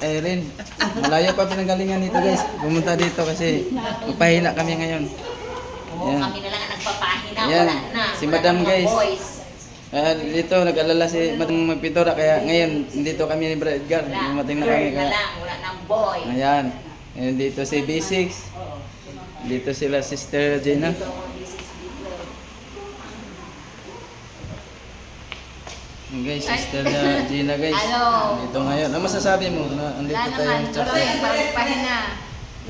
Irene, malayo pa pinanggalingan dito guys. Pumunta dito kasi magpahina kami ngayon. Oo, kami na lang ang nagpapahina. Yan, Wala na. si Wala Madam, guys. Boys. Kaya dito nag-alala si Madam Magpintura kaya ngayon dito kami ni Brad Edgar. Wala. Dumating na Girl kami na kaya. lang. Wala nang boy. Ayan. Ayan dito si B6. Oo. Dito sila Sister Gina. Dito ako, this is dito. Ayan, Guys, Sister na Gina guys. Ano? Dito ngayon. Ano masasabi mo na andito Wala tayo naman. sa Tuloy, parang pahina.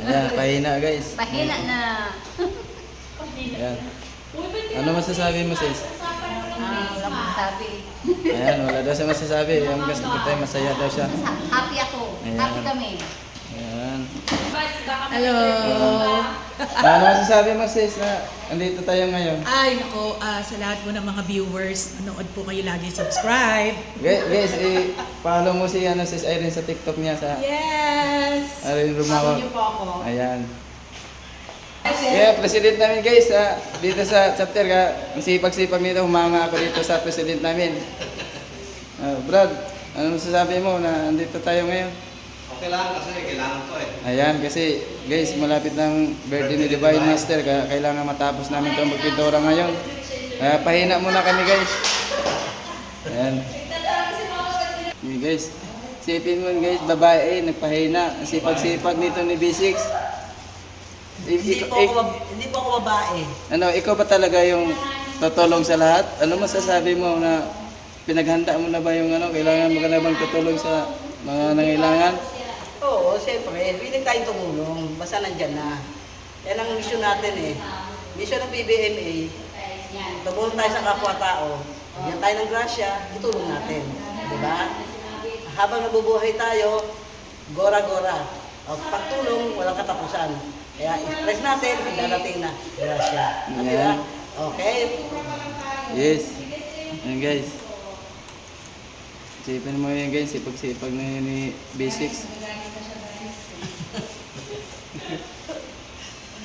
Ayan, pahina guys. Pahina na. Ayan. Ano masasabi mo sis? Ah, wala mong sabi. Ayan, wala daw siya masasabi. Yung gusto ko tayo, masaya daw siya. Happy ako. Ayan. Happy kami. Ayan. Hello. Ano masasabi mo sis na andito tayo ngayon? Ay, nako, ah, sa lahat po ng mga viewers, manood po kayo lagi subscribe. Guys, guys eh, follow mo si ano, sis Irene sa TikTok niya sa Yes! Irene Follow Rumawa. niyo po ako. Ayan. Yeah, president namin guys sa dito sa chapter ka. Ang sipag-sipag nito, humanga ako dito sa president namin. Ah, Brad, ano masasabi mo na andito tayo ngayon? Okay lang kasi kailangan ko eh. Ayan, kasi guys, malapit ng birthday ni Divine Master, kaya kailangan matapos namin itong magpintura ngayon. Kaya pahina muna kami guys. Ayan. Okay, guys, sipin mo guys, babae, nagpahina. Ang sipag-sipag nito ni B6. I- Hindi po ako, bab- hindi po ako babae. ano, ikaw ba talaga yung tutulong sa lahat? Ano masasabi mo na pinaghanda mo na ba yung ano, kailangan mo ka na bang tutulong sa mga nangailangan? Oo, siyempre, willing tayong tumulong. Basta nandyan na. Yan ang mission natin eh. Mission ng PBMA, tumulong tayo sa kapwa-tao. Yan tayo ng grasya, itulong natin. Di ba? Habang nabubuhay tayo, gora-gora. O, pagtulong, walang katapusan. Kaya express natin, darating na. Grasya. Yan. Okay? Yes. Ayan guys. Sipin mo yun guys, sipag-sipag na yun ni B6.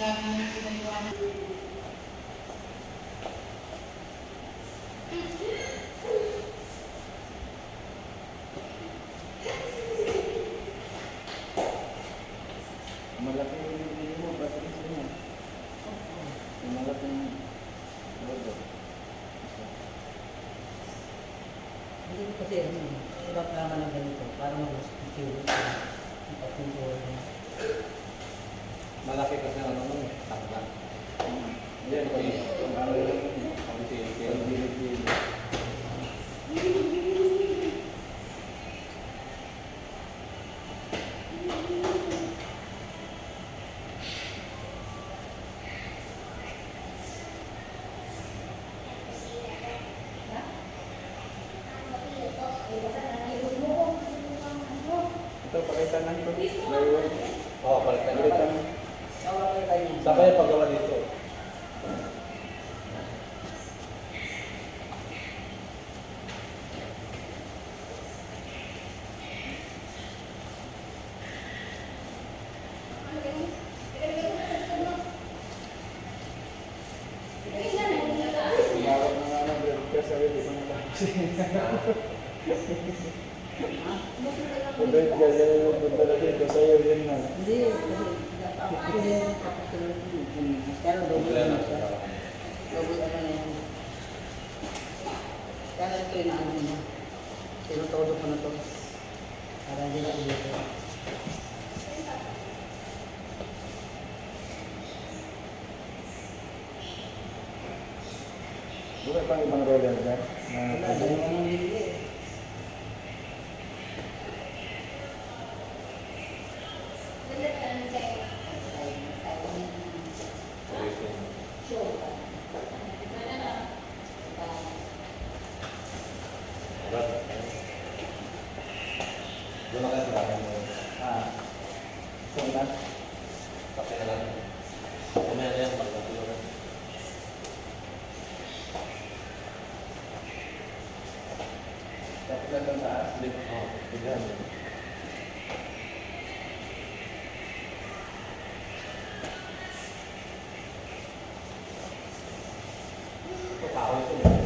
Malaki yung video mo? Yung yung logo. Hindi ko kasi, ano, iba naman ng ganito, para mag-secure. Ipagpinturan. Malaki kasi ang ano mo eh. Tanggal. Yan, guys. Ang ano lang yun, pagbilid-bilid. Ito, pakita na ito. Oo, palitan nyo. Pakita na. Saan kaya paggawa dito? Tumawag na nga ng Brad sabi, di ko natapos. Brad, kasi yung punta na dito sa'yo, yun na. Hindi, kasi ako din tapos tuloy Pero double Wala ano na. siya. Double ano na yan. Kaya ito yung ano niya. Tinutodo ko na to. Para hindi na ulit. Wala pang ibang roller ka? Na Wala, dalawa nang hindi eh. Doon na kayo sa bahay mo. Ah. So, na? Pati na lang. Kumaya na yan, magkatulungan. Tapos na itong taas. Oo, bigyan. Ito, kahoy ito. Yan.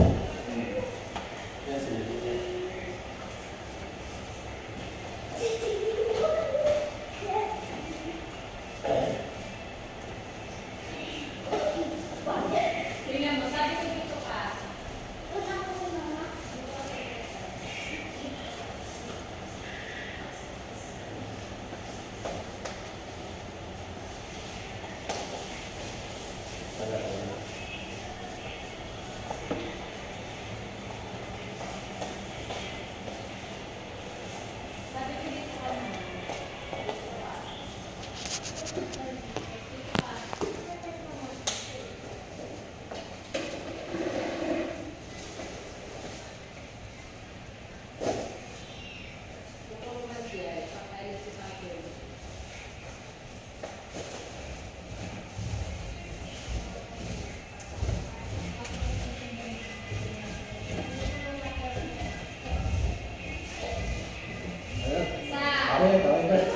Ako yun, ako yun.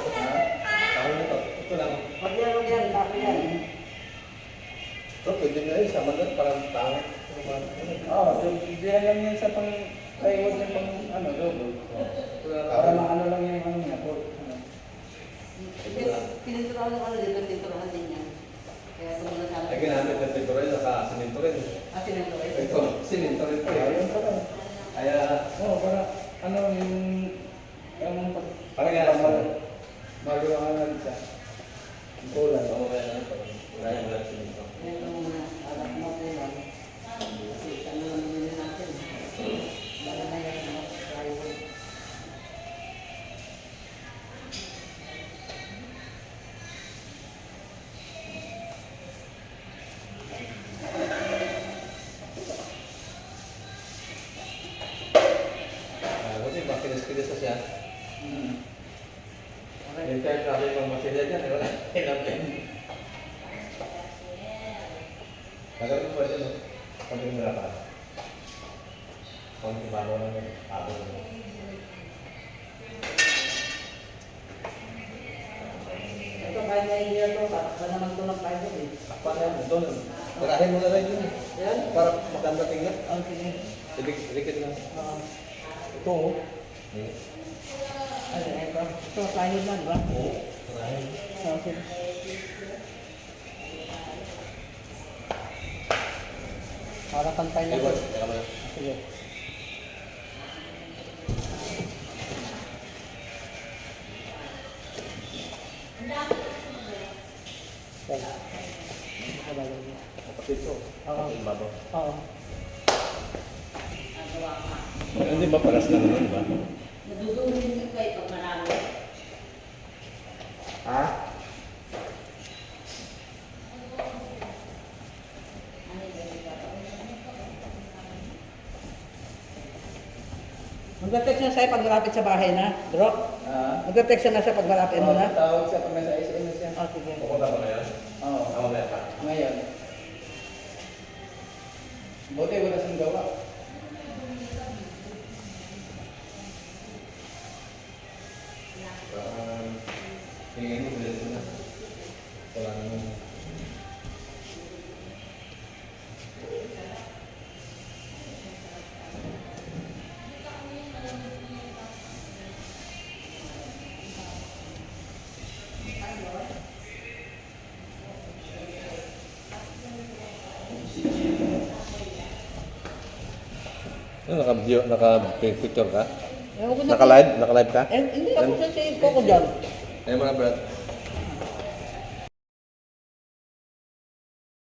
Tama na to. Ito lang. Pag yan, pag yan, laki yan. Ito, pwede na yun. Sama na, parang tangit. Oo, so, hindi lang yan sa pang plywood yung pang ano, logo. Para maano lang yung ano niya, po. Ano. Pininturahan ng ano dito, pininturahan din yan. Kaya sumunod namin. Ay, ginamit ng pinto rin, naka-siminto rin. Ah, pininturahan. Ito, siminto rin po. Kaya yun pala. Kaya, Oo, para ano yung yung pag Parang yan. magawa ka na siya. Yung kulang. Oo, kaya na. Wala yung wala siminto. Yan Tagal ko pwede, no? Pag yung nila pa. Kung ibano lang yun, ako lang. Ito, kahit na hindi ito, ba naman ito ng plywood eh. Apa na yan, doon. Tirahin mo na rin yun. eh. Yan. Para maganda tingnan. Ang sige. Ibig, ibig lang. Oo. Ito, oh. Ano, ito. Ito, plywood lang, ba? Oo. Tirahin. Okay. Para pantay Ay, na. boss, teka mo na. Sige. Yan. Nakabagay niya. Kapatid ko. Oo. Kapatid babaw. Oo. Hindi ba paras na naman, di ba? Nadudungin ko ito marami. Ha? Magte-text na sa'yo pag malapit sa bahay na, bro. Ah. Magte-text na siya pag malapit mo na. Tawag siya pag nasa SMS siya. Oh, sige. Pupunta ba na yan? Oo. Tama ba yan pa? Ngayon. Buti wala siyang gawa. Tingin mo, bilis mo na. Wala naman. Ano, naka-video, naka-picture ka? Ewan ko na- Naka-live? Naka-live ka? Eh, hindi ako sa ko ko dyan. Ayun mo na, Brad.